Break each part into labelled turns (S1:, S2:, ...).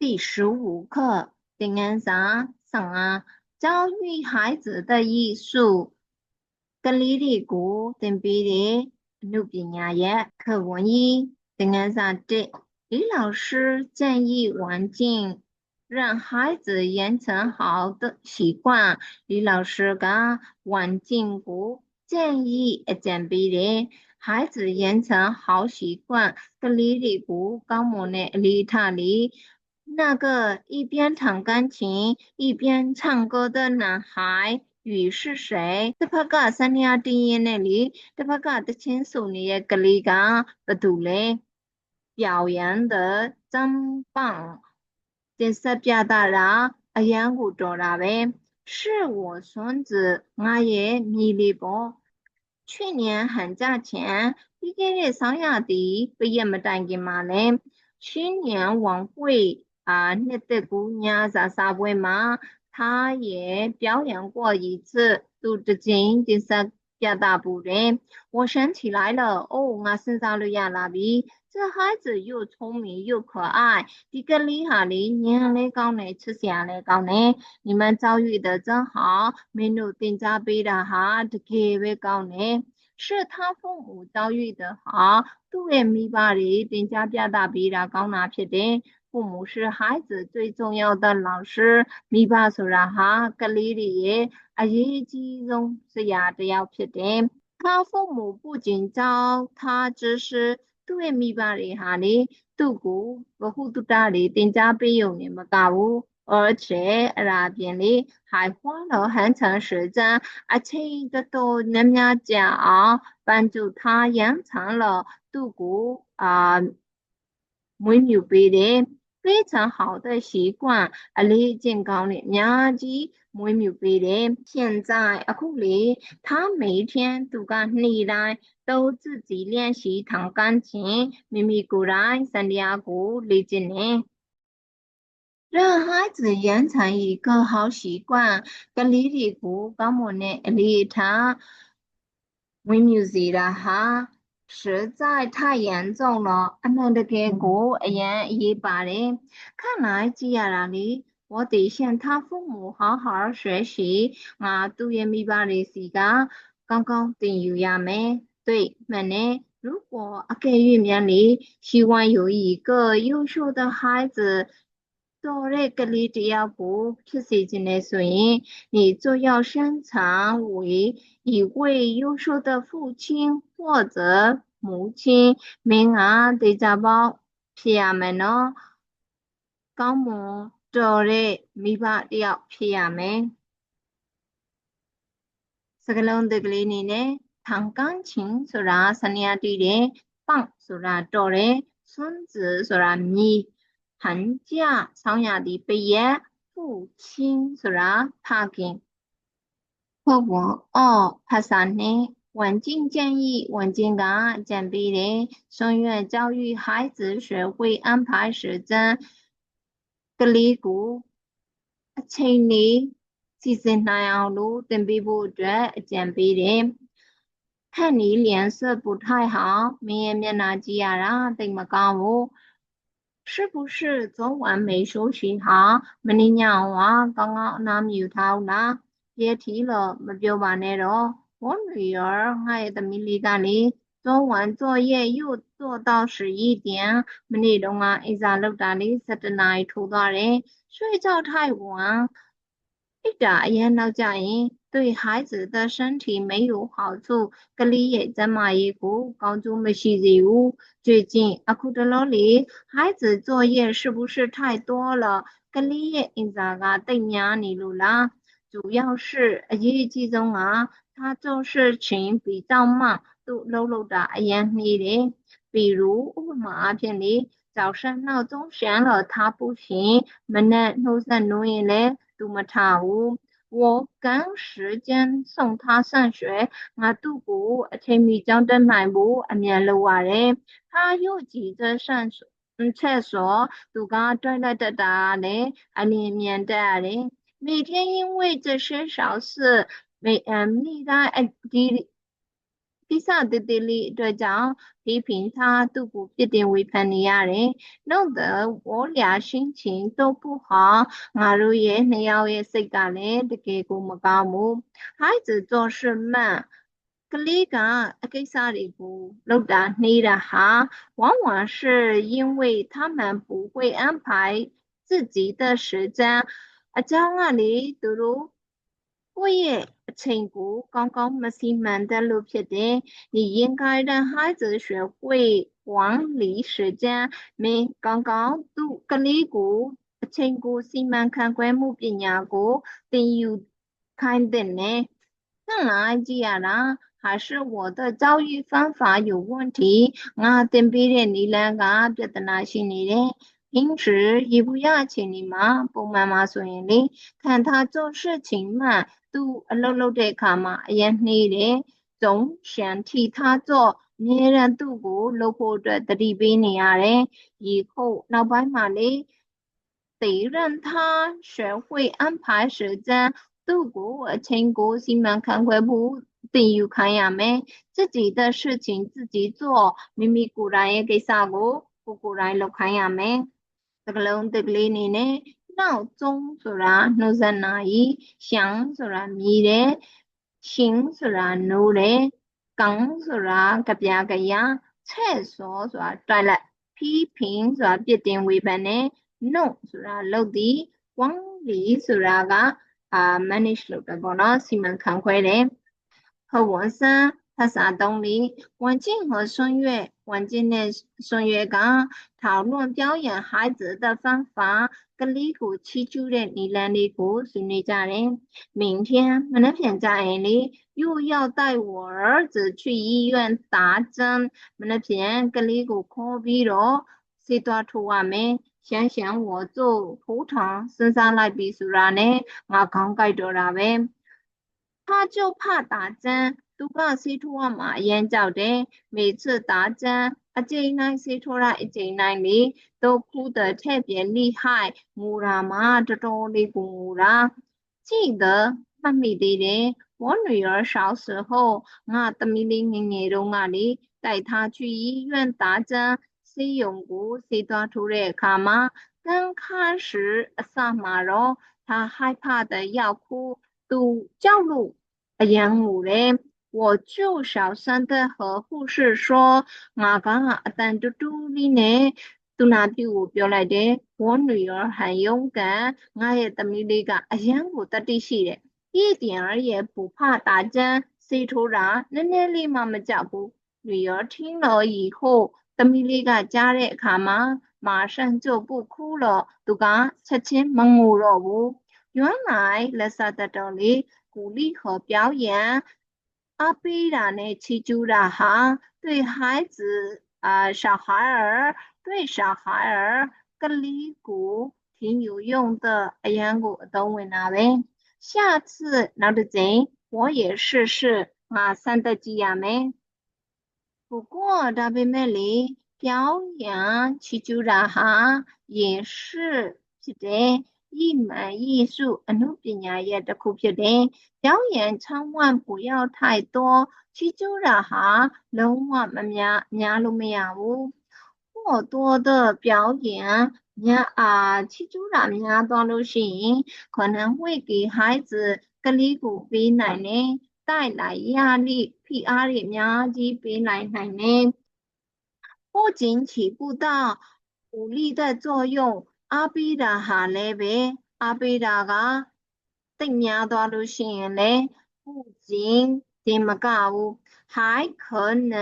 S1: 第十五课，丁安啥上啊？教育孩子的艺术。ကလေးတွေကိုသင်ပေးတဲ့အနုပညာရဲ့课文一သင်ခန်းစာ1李老师建议环境让孩子养成好的习惯。李老师က环境ကို建议အကြံပေးတယ်孩子养成好习惯ကလေးတွေကိုကောင်းမွန်တဲ့အလေးထားလေး 那个一边弹钢琴一边唱歌的男孩雨是谁တစ်ဖက်ကဆန်းရတင်းရင်းနဲ့လေတစ်ဖက်ကတချင်းဆိုနေတဲ့ကလေးကဘသူလဲ表演的真棒တင်ဆက်ပြတာအရန်ကိုတော်တာပဲ是我孙子ငါရဲ့မြေလေးပေါ့去年寒假前ပြီးခဲ့တဲ့ဆောင်းရာသီပြည့်မတိုင်ခင်မှာလဲ新年晚会 啊နှစ်သက်ကူညစာစားပွဲမှာ他也表演过一次，杜志金第三表达不人，我想起来了，哦，我身上了亚拉比，这孩子又聪明又可爱，这个厉害的，年龄高呢，吃下来高呢，你们遭遇的真好，没有定价背的哈，这个位高呢，是他父母遭遇的好，对米巴里定价表达背的高哪撇的。 父母是孩子最重要的老师မိဘဆိုတာဟာကလေးတွေရဲ့အရေးကြီးဆုံးဆရာတစ်ယောက်ဖြစ်တယ်他父母不仅教他知识对မိဘတွေဟာလေသူ့ကိုဘဟုတုတတွေသင်ကြားပေးရုံနဲ့မကဘူး而且အဲ့ဒါပြင်လေ还花了很长时间အချိန်တော်တော်များများကြာအောင်帮助他养成了သူ့ကိုအာမွေးမြူပေးတဲ့ 非常好的习惯အလေးအကောင်းနဲ့အများကြီးမွေးမြူပေးတယ်现在အခုလေ他每天သူကနေ့တိုင်း都自己练习弹钢琴မိမိကိုယ်တိုင်စံတရားကိုလေ့ကျင့်နေ让孩子养成一个好习惯ကလေးတွေကိုကောင်းမွန်တဲ့အလေးထားမွေးမြူစေတာဟာ 实在太严重了，အမှန်တကယ်ကိုအရန်အရေးပါတယ်။看来ကြည့်ရတာလေ我得向他父母好好学习。ငါသူ့ရဲ့မိဘတွေစီကကောင်းကောင်းသင်ယူရမယ်။对，မှန်တယ်။如果အကယ်၍များလေ希望有一个优秀的孩子 တော်တဲ့ကလေးတယောက်ကိုဖြစ်စေခြင်းနဲ့ဆိုရင်你就要生产为一位优秀的父亲或者母亲မင်းကတေချာပေါက်ဖြစ်ရမယ်နော်ကောင်းမွန်တော်တဲ့မိဘတယောက်ဖြစ်ရမယ်စကလုံးတကလေးနေနဲ့唐钢琴ဆိုတာဆနရတီးတယ်ပန့်ဆိုတာတော်တယ်孙子ဆိုတာမြည် 寒假ဆောင်းရာသီပိယ父亲ဆိုတာဖခင်ဟုတ်ပါအော်ဖတ်စာနဲ့晚境建议晚境噶简笔的声乐教育孩子学会安排时间ကလေးကိုအချိန်လေးစီစဉ်နိုင်အောင်လို့သင်ပေးဖို့အတွက်အကြံပေးတယ်။看你脸色不太好，မင်းရဲ့မျက်နှာကြည့်ရတာတိတ်မကောင်းဘူး။ 是不是昨晚没休息好？没你娘娃刚刚那么有头呢？别提了，没表白那了。我女儿爱的米粒蛋里，昨晚作业又做到十一点，没你懂啊，一早六点里十点来出到嘞，睡觉太晚。一打烟到家人，对孩子的身体没有好处。格里也怎么一股高中没洗礼物？最近阿库德罗里孩子作业是不是太多了？格里也因咋个对面你路啦？主要是业绩中啊，他做事情比较慢，都漏漏的烟你的。比如我们阿片里，早上闹钟响了他不行，门呢弄在弄一来。 သူမထဘူး။我赶时间送他上学，ငါသူ့ကိုအချိန်မီကျောင်းတက်နိုင်ဖို့အမြန်လုပ်ရတယ်။他又急着上厕所，သူက toilet တက်တာလည်းအလင်းမြန်တက်ရတယ်။每天因为这些小事每诶呢单诶啲 ကိစ္စတည်တည်လေးအတွက်ကြောင့်批评他都不必定为叛逆亚人，弄得我俩心情都不好。ငါတို့ရဲ့နှစ်ယောက်ရဲ့စိတ်ကလည်းတကယ်ကိုမကောင်းဘူး။孩子做事慢。ကလေးကအကိစ္စတွေကိုလုပ်တာနှေးတာဟာ往往是因为他们不会安排自己的时间အကြောင်းကလေသူတို့ ကိုယ့်ရဲ့အချိန်ကိုကောင်းကောင်းမစီမံတတ်လို့ဖြစ်တယ်။你应该让孩子学会管理时间，မင်းကောင်းကောင်းသူ့ကလေးကိုအချိန်ကိုစီမံခန့်ခွဲမှုပညာကိုသင်ယူခိုင်းတဲ့နဲ့看来ကြည့်ရတာ还是我的教育方法有问题ငါသင်ပေးတဲ့နည်းလမ်းကပြဿနာရှိနေတယ်平时也不要请你嘛ပုံမှန်မှာဆိုရင်လေ看他做事情嘛 သူအလုပ်လုပ်တဲ့အခါမှာအရင်နှေးတယ်总想替他做အမြဲတမ်းသူ့ကိုလုပ်ဖို့အတွက်တတိပေးနေရတယ်以后နောက်ပိုင်းမှာလေ得让他学会安排时间度过အချိန်ကိုစီမံခန့်ခွဲဖို့သင်ယူခိုင်းရမယ်自己的事情自己做မိမိကိုယ်တိုင်ရဲ့ကိစ္စကိုကိုကိုယ်တိုင်လုပ်ခိုင်းရမယ်စကလုံးတကလေးအနေနဲ့ နောက်ဆုံးဆိုတာနှုတ်ဆက်နာရီရှောင်းဆိုတာမြည်တယ်ရှင်ဆိုတာနိုးတယ်ကောင်ဆိုတာကြပြကြရချဲ့စောဆိုတာတိုက်လိုက်ဖီးဖင်းဆိုတာပြစ်တင်ဝေဖန်တယ်နှုတ်ဆိုတာလှုပ်သည်ဝမ်လီဆိုတာကအာ manage လုပ်တယ်ပေါ့နော်စီမံခန့်ခွဲတယ်ဟုတ်ဝန်စံภาษา3လေးဝန်ချင်းဟောဆွန်းရွက် 环境内孙悦港讨论表演孩子的方法，格里古七九的尼兰里古孙女家人，明天我们片家人里又要带我儿子去医院打针，我们片格里古科比罗，西多图瓦梅。想想我做葡萄身上来比苏拉呢，我刚改多了呗，他就怕打针。 都怕谁拖嘛眼角的，每次打针，啊这那谁拖了一这那里都哭得特别厉害，木啦嘛这种的木啦。记得妈咪的嘞，我女儿小时候，我的咪哩年年中啊里带她去医院打针。ဆေးရုံကိုဆေးသွားထိုးတဲ့အခါမှာ刚开始အစမှာတော့他害怕的要哭သူကြောက်လို့အယံငိုတယ် 我就小声的和护士说ငါကအတန်တူတူလေးနဲ့သူနာပြုကိုပြောလိုက်တယ်我女儿很勇敢ငါရဲ့သမီးလေးကအယံကိုတတိရှိတယ်一点儿也不怕打针ဆေးထိုးတာနည်းနည်းလေးမှမကြောက်ဘူး女儿听了以后သမီးလေးကကြားတဲ့အခါမှာ马上就不哭了သူကချက်ချင်းမငိုတော့ဘူး原来လက်စတတော်လေး鼓励和表演 အားပေးတာနဲ့ချီးကျူးတာဟာ对孩子啊小孩儿对小孩儿ကလေးကို挺有用的အရန်ကိုအသုံးဝင်တာပဲ下次နောက်တစ်ကြိမ်我也试试ငါစမ်းသပ်ကြည့်ရမယ်不过ဒါပေမဲ့လေ表演起ကျူတာဟာ也是ဖြစ်တယ် 一门艺术အနုပညာရဲ့တစ်ခုဖြစ်တယ်表演千万不要太多起ကျူတာဟာလုံးဝမများများလို့မရဘူး过多的表演များအာချီကျူးတာများသွားလို့ရှိရင်可能会给孩子ကလေးကိုပေးနိုင်တယ်带来压力ဖိအားတွေအများကြီးပေးနိုင်နိုင်တယ်不仅起不到鼓励的作用 အားပေးတာဟာလည်းပဲအားပေးတာကတိတ်များသွားလို့ရှိရင်လည်း不仅တင်မကဘူး还可能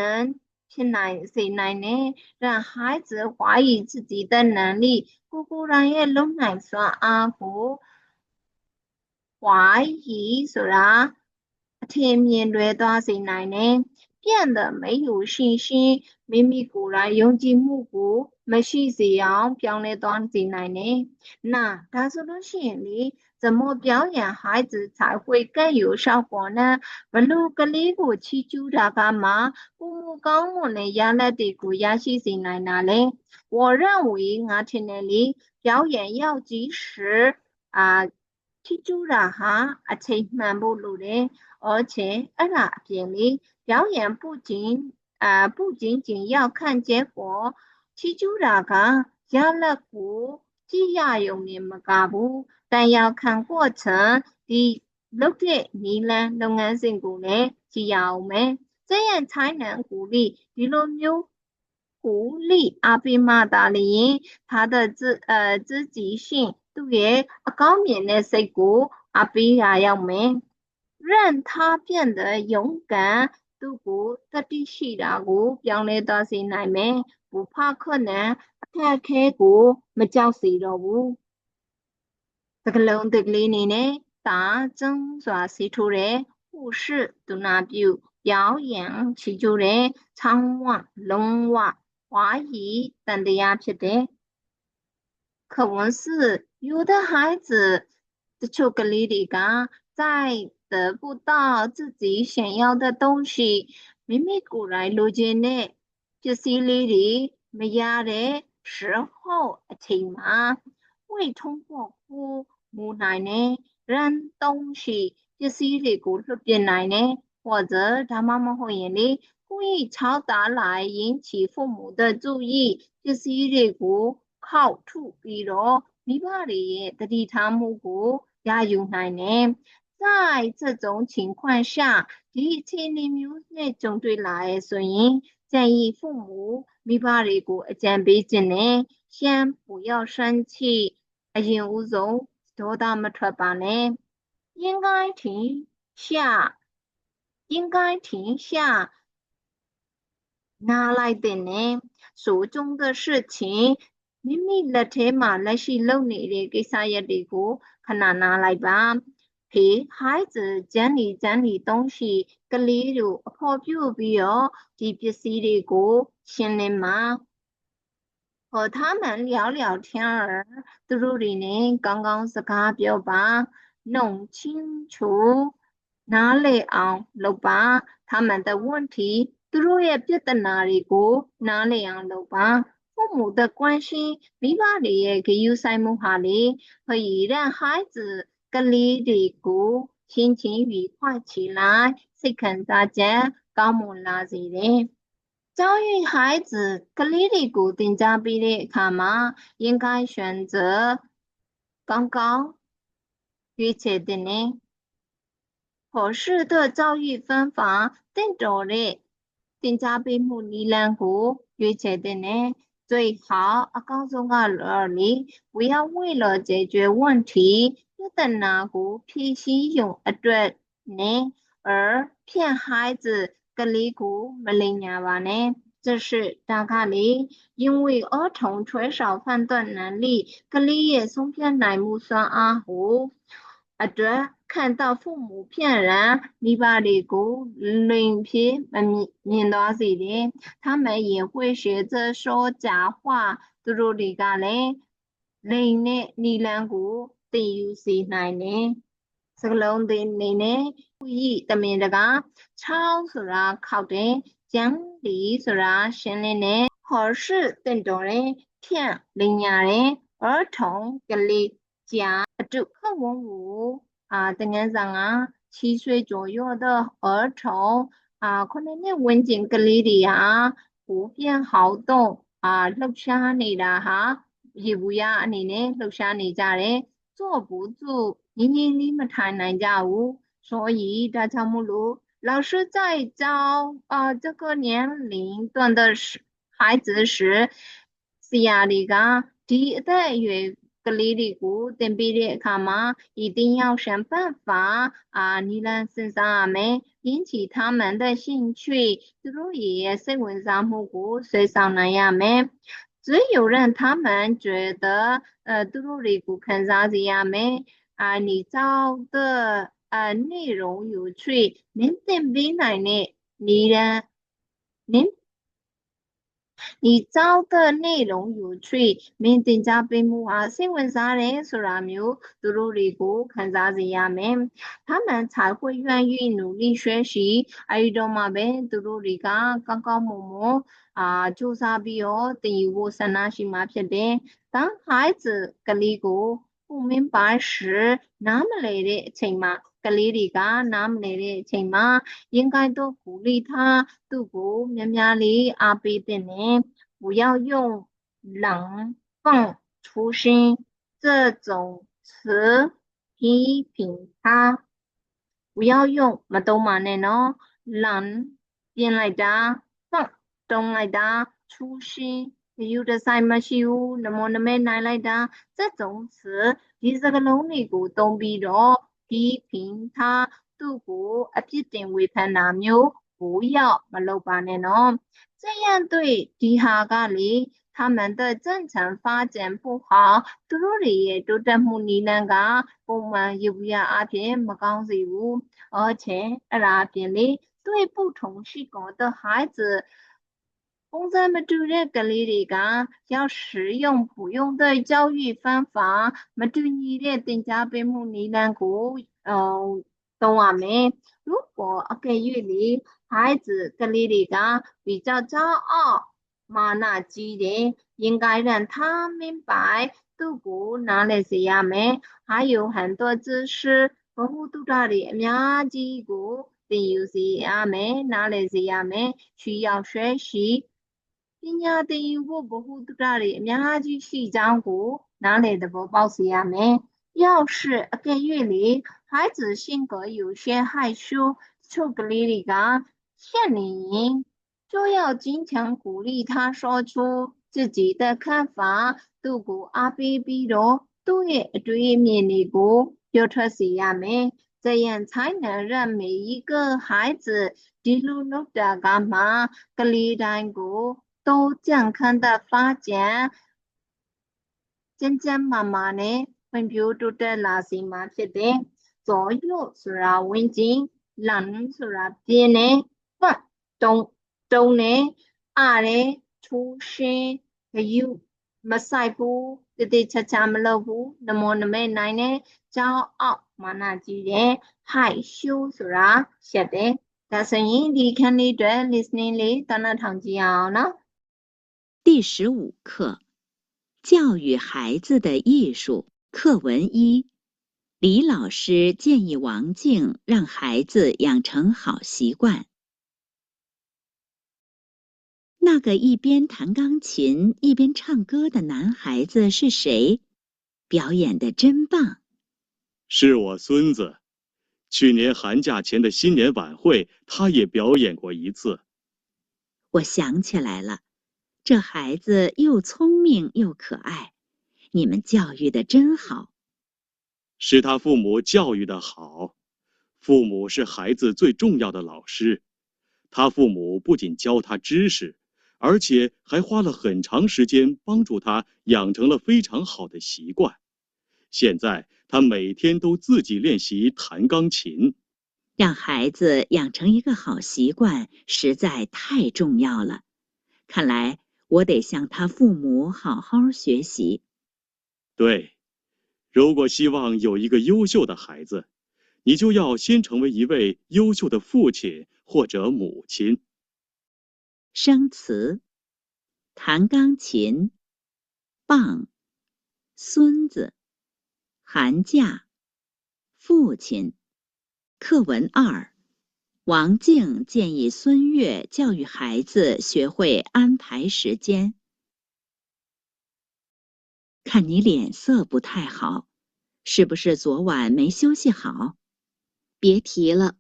S1: ဖြစ်နိုင်စေနိုင်တယ်让孩子怀疑自己的能力ကိုကိုယ်တိုင်ရဲ့လုံနိုင်စွမ်းအားကို怀疑ဆိုတာအထင်မြင်လွဲသွားစေနိုင်တယ်变得没有信心မိမိကိုယ်တိုင်ယုံကြည်မှုကို မရှိစေအောင်ပြောင်းလဲသွားစေနိုင်တယ်။那ဒါဆိုလို့ရှိရင်လေ怎么表演孩子才会更有效果呢？ဘလို့ကလေးကိုချီးကျူးတာကမှပုံမကောင်းမွန်တဲ့ရလဒ်တွေကိုရရှိစေနိုင်တာလေ။我认为ငါထင်တယ်လေ表演要及时啊 ချီကျူးတာဟာအချိန်မှန်ဖို့လိုတယ်။而且အဲ့ဒါအပြင်လေ表演不仅啊不仅仅要看结果， ချီကျူးတာကရလဒ်ကိုကြည့်ရရုံနဲ့မကဘူး။但要看过程ဒီလုပ်တဲ့နီလန်းလုပ်ငန်းစဉ်ကိုလည်းကြည့်ရအောင်မယ်။这样才能鼓励ဒီလိုမျိုး鼓励阿比马达里他的自呃积极性သူ့ရဲ့အကောင်းမြင်တဲ့စိတ်ကိုအပေးရရောက်မယ်။让他变得勇敢 သူ့ကိုတတိရှိတာကိုပြောင်းလဲသွားစေနိုင်မယ်။ဘူဖခနံအခက်အခဲကိုမကြောက်စေတော့ဘူး။စကလုံးတကလေးအနေနဲ့တာကျန်းစွာစီထိုးတဲ့护士ဒုနာပြု表演ချီကျိုးတဲ့ချောင်းဝလုံးဝဝါရီတန်တရားဖြစ်တဲ့课文四有的孩子တချို့ကလေးတွေက在 得不到自己想要的东西မိမိကိုယ်တိုင်လိုချင်တဲ့ပစ္စည်းလေးတွေမရတဲ့时候အချိန်မှာ会通过呼မူနိုင်တဲ့让东西ပစ္စည်းတွေကိုလွှတ်ပြနိုင်တဲ့或者ဒါမှမဟုတ်ရင်လေ故意敲打来引起父母的注意ပစ္စည်းတွေကိုခောက်ထုပြီးတော့မိဘတွေရဲ့တတိထားမှုကိုရယူနိုင်တယ်။ 在这种情况下ဒီအခြေအနေမျိုးနဲ့ကြုံတွေ့လာရဲဆိုရင်建议父母မိဘတွေကိုအကြံပေးခြင်းနဲ့先不要生气အရင်ဦးဆုံးဒေါသမထွက်ပါနဲ့应该停下应该停下拿来的呢手中的事情မိမိလက်ထဲမှာလက်ရှိလုပ်နေတဲ့ကိစ္စရပ်တွေကိုခဏနားလိုက်ပါ ဖေ孩子整理整理东西ကလေးတို့အဖော်ပြုပြီးတော့ဒီပစ္စည်းတွေကိုရှင်းလင်းမှာ和他们聊聊天儿သူတို့တွေနဲ့ကောင်းကောင်းစကားပြောပါ弄清楚နားလေအောင်လုပ်ပါ他们的问题သူတို့ရဲ့ပြဿနာတွေကိုနားလေအောင်လုပ်ပါ父母的关心，မိဘတွေရဲ့ဂရုစိုက်မှုဟာလေ可以让孩子 ကလေးတွေကို心情愉快起来，စိတ်ခံစားချက်ကောင်းမွန်လာစေတယ်။教育孩子ကလေးတွေကိုသင်ကြားပေးတဲ့အခါမှာ应该选择刚刚ရွေးချယ်တဲ့နဲ့合适的教育方法တင့်တော်တဲ့သင်ကြားပေးမှုနည်းလမ်းကိုရွေးချယ်တဲ့နဲ့ 最好啊，告诉我你不要为了解决问题，又等哪股脾气用一对呢，而骗孩子隔离股没领牙吧呢？这是大咖里，因为儿童缺少判断能力，隔离也松偏乃木酸阿胡，啊对。看到父母骗人မိဘတွေကိုလိမ်ဖြစ်မမြင်သွားစေတယ်။他们也会学着说假话သူတို့တွေကလည်းလိမ်နဲ့နီလန်းကိုသင်ယူစေနိုင်တယ်။စကလုံးသင်နေနဲ့ဥယိတမင်တကားချောင်းဆိုတာခောက်တယ်။ကျန်းလီဆိုတာရှင်းလင်းတယ်။ဟော်ရှိတင့်တော်တယ်။ဖြန့်လိမ်ညာတယ်။儿童ကလေးကြာအတုခဝုံကို 啊，等眼上啊，七岁左右的儿童啊，可能你文件格里的呀，普遍好动啊，လှုပ်ရှားနေတာဟာရေဘူးရအနေနဲ့လှုပ်ရှားနေကြတယ်坐不住ငင်းငင်းလေးမထိုင်နိုင်ကြဘူး所以ဒါကြောင့်မို့လို့老师在教啊这个年龄段的孩子时ဆရာတွေကဒီအသက်အရွယ်က လေးတွေကိုသင်ပေးတဲ့အခါမှာ一定要想办法啊နီလန်းစဉ်းစားရမယ်引起他们的兴趣သူတို့ရဲ့စိတ်ဝင်စားမှုကိုဆွဲဆောင်နိုင်ရမယ်只有让他们觉得呃သူတို့တွေကိုခံစားစေရမယ်啊你教的呃内容有趣နင်းသင်ပေးနိုင်တဲ့နီလန်းနင်း 你招的内容有趣，明天加倍木啊，新闻啥的，说啦没有，都努力过，看啥子呀没，他们才会愿意努力学习。哎，知道吗？呗，都努力干，刚刚摸摸啊，就啥必要，等于我三那些嘛撇的，当孩子跟你过。不明白时，拿么来的，亲妈。 ကလေးတွေကနားမလည်တဲ့အချိန်မှာ应该多鼓励他သူ့ကိုများများလေးအားပေးတဲ့နဲ့不要用冷放出心这种词批评他不要用မသုံးပါနဲ့နော်冷ပြင်လိုက်တာ放တုံးလိုက်တာ出心ဂရုတစိုက်မရှိဘူးနမောနမဲနိုင်လိုက်တာ这种词ဒီစကားလုံးတွေကိုသုံးပြီးတော့ 批评他သူ့ကိုအပြစ်တင်ဝေဖန်တာမျိုး不要မလုပ်ပါနဲ့နော်这样对ဒီဟာကလေ他们的正常发展不好သူတို့တွေရဲ့တိုးတက်မှုနည်းလမ်းကပုံမှန်ရုပ်ရအဖြစ်မကောင်းစေဘူး而且အဲ့ဒါအပြင်လေ对不同系统的孩子 ပုံစံမတူတဲ့ကလေးတွေက要使用不用的教育方法မတူညီတဲ့သင်ကြားပေးမှုနည်းလမ်းကို呃သုံးရမယ်如果အကယ်၍လေ孩子ကလေးတွေက比较骄傲မာနကြီးတယ်应该让他明白သူ့ကိုနားလည်စေရမယ်还有很多知识ဘဟုတုတတွေအများကြီးကိုသင်ယူစေရမယ်နားလည်စေရမယ်需要学习 ပညာသင်ယူဖို့ဘဟုတုတတွေအများကြီးရှိကြောင်းကိုနားလည်သဘောပေါက်စေရမယ်要是အကယ်၍လေ孩子性格有些害羞တချို့ကလေးတွေကရှက်နေရင်就要经常鼓励他说出自己的看法သူ့ကိုအားပေးပြီးတော့သူ့ရဲ့အတွေးအမြင်တွေကိုပြောထွက်စေရမယ်这样才能让每一个孩子ဒီလိုလုပ်တာကမှကလေးတိုင်းကို 都健康的发展ကျန်းကျန်းမာမာနဲ့ဖွံ့ဖြိုးတိုးတက်လာစေမှာဖြစ်တယ်။左右ဆိုတာဝင်းကျင်လမ်းဆိုတာပြင်းနေပတ်တုံးတုံးနေအားတယ်ထူးရှင်းဂယုမဆိုင်ဘူးတတိချာချာမလုပ်ဘူးနမောနမဲနိုင်တယ်ကြောင်းအောက်မာနကြီးတယ်ဟိုက်ရှူဆိုတာရှက်တယ်ဒါဆိုရင်ဒီခန်းလေးအတွက် listening လေးတနထောင်ကြည့်အောင်နော်
S2: 第十五课：教育孩子的艺术。课文一：李老师建议王静让孩子养成好习惯。那个一边弹钢琴一边唱歌的男孩子是谁？表演的真棒！
S3: 是我孙子，去年寒假前的新年晚会，他也表演过一次。
S2: 我想起来了，这孩子又聪明又可爱，你们教育的真好。
S3: 是他父母教育的好，父母是孩子最重要的老师，他父母不仅教他知识。而且还花了很长时间帮助他养成了非常好的习惯。现在他每天都自己练习弹钢琴。
S2: 让孩子养成一个好习惯实在太重要了。看来我得向他父母好好学习。
S3: 对，如果希望有一个优秀的孩子，你就要先成为一位优秀的父亲或者母亲。
S2: 生词：弹钢琴、棒、孙子、寒假、父亲。课文二：王静建议孙悦教育孩子学会安排时间。看你脸色不太好，是不是昨晚没休息好？
S4: 别提了，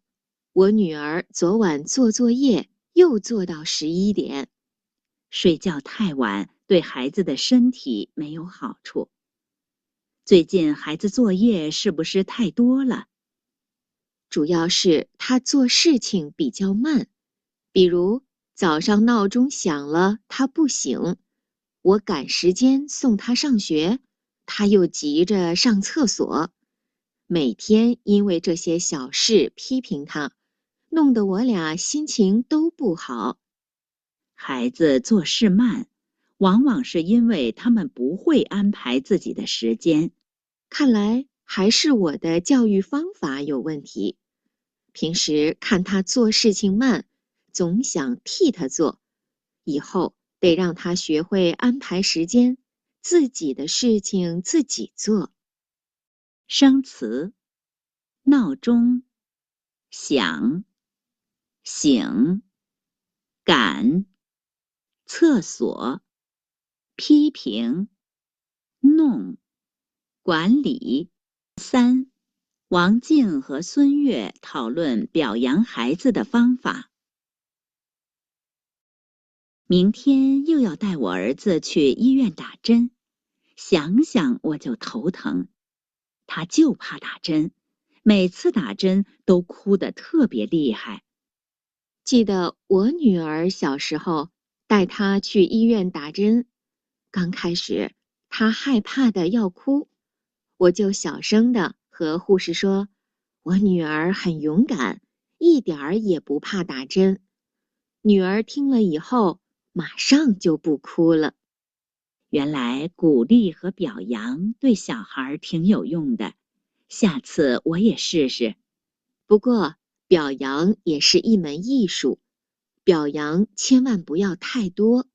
S4: 我女儿昨晚做作业。又做到十一点，
S2: 睡觉太晚对孩子的身体没有好处。最近孩子作业是不是太多了？
S4: 主要是他做事情比较慢，比如早上闹钟响了他不醒，我赶时间送他上学，他又急着上厕所，每天因为这些小事批评他。弄得我俩心情都不好。
S2: 孩子做事慢，往往是因为他们不会安排自己的时间。
S4: 看来还是我的教育方法有问题。平时看他做事情慢，总想替他做，以后得让他学会安排时间，自己的事情自己做。
S2: 生词：闹钟、响、醒、赶、厕所、批评、弄、管理。三，王静和孙悦讨论表扬孩子的方法。明天又要带我儿子去医院打针，想想我就头疼。他就怕打针，每次打针都哭得特别厉害。
S4: 记得我女儿小时候带她去医院打针，刚开始她害怕的要哭，我就小声的和护士说：“我女儿很勇敢，一点儿也不怕打针。”女儿听了以后。马上就不哭了。
S2: 原来鼓励和表扬对小孩挺有用的，下次我也试试。
S4: 不过表扬也是一门艺术，表扬千万不要太多，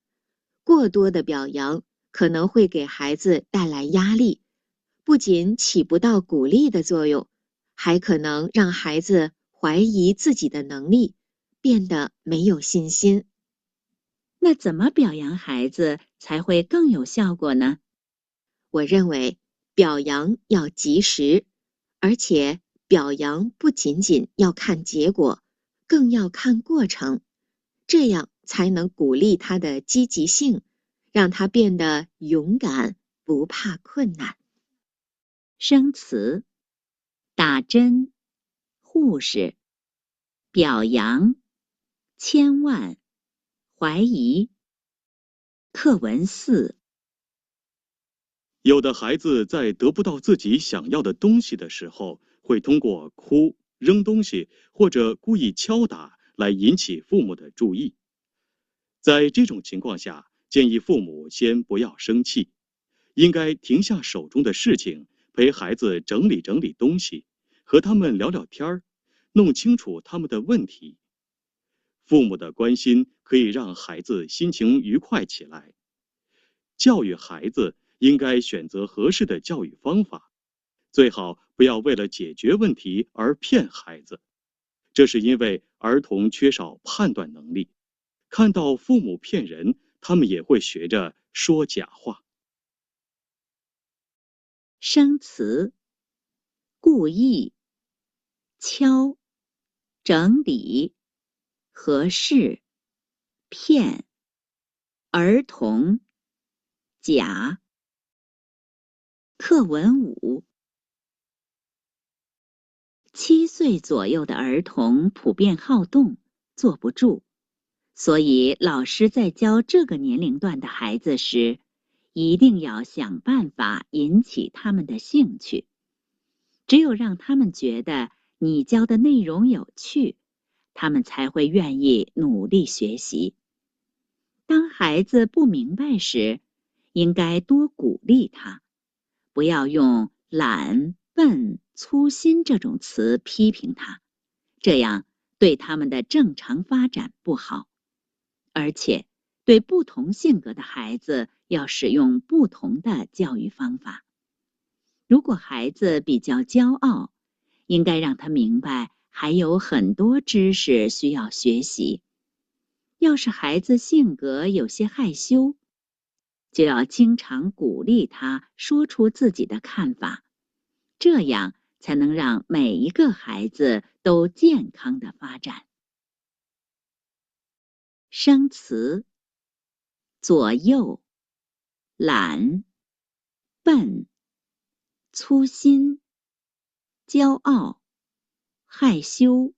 S4: 过多的表扬可能会给孩子带来压力，不仅起不到鼓励的作用，还可能让孩子怀疑自己的能力，变得没有信心。
S2: 那怎么表扬孩子才会更有效果呢？
S4: 我认为表扬要及时，而且表扬不仅仅要看结果，更要看过程，这样才能鼓励他的积极性，让他变得勇敢，不怕困难。
S2: 生词：打针、护士、表扬、千万。怀疑。课文四。
S3: 有的孩子在得不到自己想要的东西的时候，会通过哭、扔东西或者故意敲打来引起父母的注意。在这种情况下，建议父母先不要生气，应该停下手中的事情，陪孩子整理整理东西，和他们聊聊天儿，弄清楚他们的问题。父母的关心可以让孩子心情愉快起来。教育孩子应该选择合适的教育方法，最好不要为了解决问题而骗孩子。这是因为儿童缺少判断能力，看到父母骗人，他们也会学着说假话。
S2: 生词：故意、敲、整理。合适，骗，儿童，假。课文五。七岁左右的儿童普遍好动，坐不住，所以老师在教这个年龄段的孩子时，一定要想办法引起他们的兴趣。只有让他们觉得你教的内容有趣。他们才会愿意努力学习。当孩子不明白时，应该多鼓励他，不要用懒、笨、粗心这种词批评他，这样对他们的正常发展不好。而且，对不同性格的孩子要使用不同的教育方法。如果孩子比较骄傲，应该让他明白。还有很多知识需要学习。要是孩子性格有些害羞，就要经常鼓励他说出自己的看法，这样才能让每一个孩子都健康的发展。生词：左右、懒、笨、粗心、骄傲。害羞。